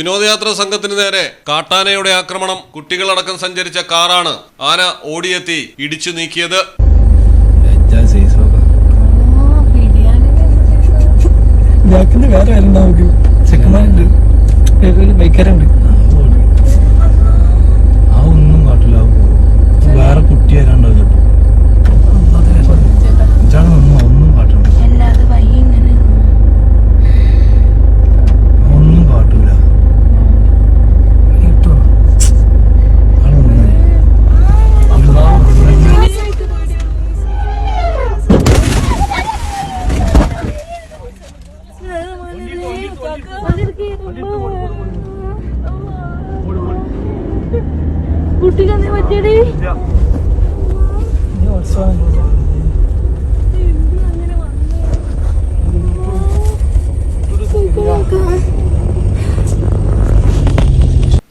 വിനോദയാത്രാ സംഘത്തിന് നേരെ കാട്ടാനയുടെ ആക്രമണം. കുട്ടികളടക്കം സഞ്ചരിച്ച കാറാണ് ആന ഓടിയെത്തി ഇടിച്ചു നീക്കിയത്. വേറെ ആരുണ്ടാവും നമുക്ക് ചെക്കന്മാരുണ്ട് ഒരു പറ്റിയടി ഉത്സവം അങ്ങനെ വന്നു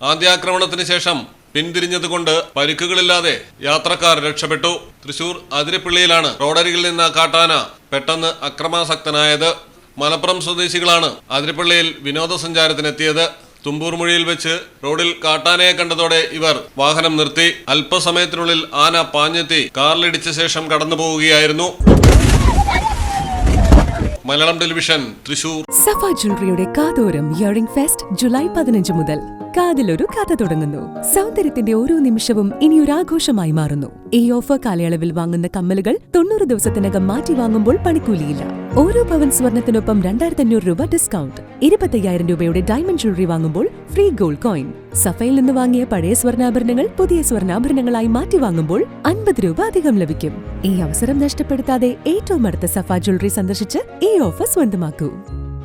ആദ്യാക്രമണത്തിന് ശേഷം പിന്തിരിഞ്ഞതുകൊണ്ട് പരിക്കുകളില്ലാതെ യാത്രക്കാർ രക്ഷപ്പെട്ടു. തൃശൂർ അതിരപ്പിള്ളിയിലാണ് റോഡരികിൽ നിന്ന് കാട്ടാന പെട്ടെന്ന് അക്രമാസക്തനായത്. മലപ്പുറം സ്വദേശികളാണ്. ആതിരപ്പള്ളിയിൽ വിനോദസഞ്ചാരത്തിനെത്തിയത്. തുമ്പൂർമൊഴിയിൽ വെച്ച് റോഡിൽ കാട്ടാനയെ കണ്ടതോടെ ഇവർ വാഹനം നിർത്തി. അല്പസമയത്തിനുള്ളിൽ ആന പാഞ്ഞെത്തി കാറിലിടിച്ച ശേഷം കടന്നു പോവുകയായിരുന്നു മലയാളം ടെലിവിഷൻ തൃശൂർ. സഫ ജ്വല്ലറിയുടെ കാതോരം ഇയറിംഗ് ഫെസ്റ്റ് ജൂലൈ പതിനഞ്ച് മുതൽ. കാതിലൊരു കഥ തുടങ്ങുന്നു. സൗന്ദര്യത്തിന്റെ ഓരോ നിമിഷവും ഇനി ഒരു ആഘോഷമായി മാറുന്നു. ഈ ഓഫർ കാലയളവിൽ വാങ്ങുന്ന കമ്മലുകൾ തൊണ്ണൂറ് ദിവസത്തിനകം മാറ്റി വാങ്ങുമ്പോൾ പണിക്കൂലിയില്ല. ഓരോ പവൻ സ്വർണത്തിനൊപ്പം രണ്ടായിരത്തി അഞ്ഞൂറ് രൂപ ഡിസ്കൗണ്ട് ഇരുപത്തയ്യായിരം രൂപയുടെ ഡയമണ്ട് ജ്വല്ലറി വാങ്ങുമ്പോൾ ഫ്രീ ഗോൾഡ് കോയിൻ സഫയിൽ നിന്ന് വാങ്ങിയ പഴയ സ്വർണാഭരണങ്ങൾ പുതിയ സ്വർണാഭരണങ്ങളായി മാറ്റി വാങ്ങുമ്പോൾ അൻപത് രൂപ അധികം ലഭിക്കും. ഈ അവസരം നഷ്ടപ്പെടുത്താതെ ഏറ്റവും അടുത്ത സഫ ജ്വല്ലറി സന്ദർശിച്ച് ഈ ഓഫർ സ്വന്തമാക്കൂ.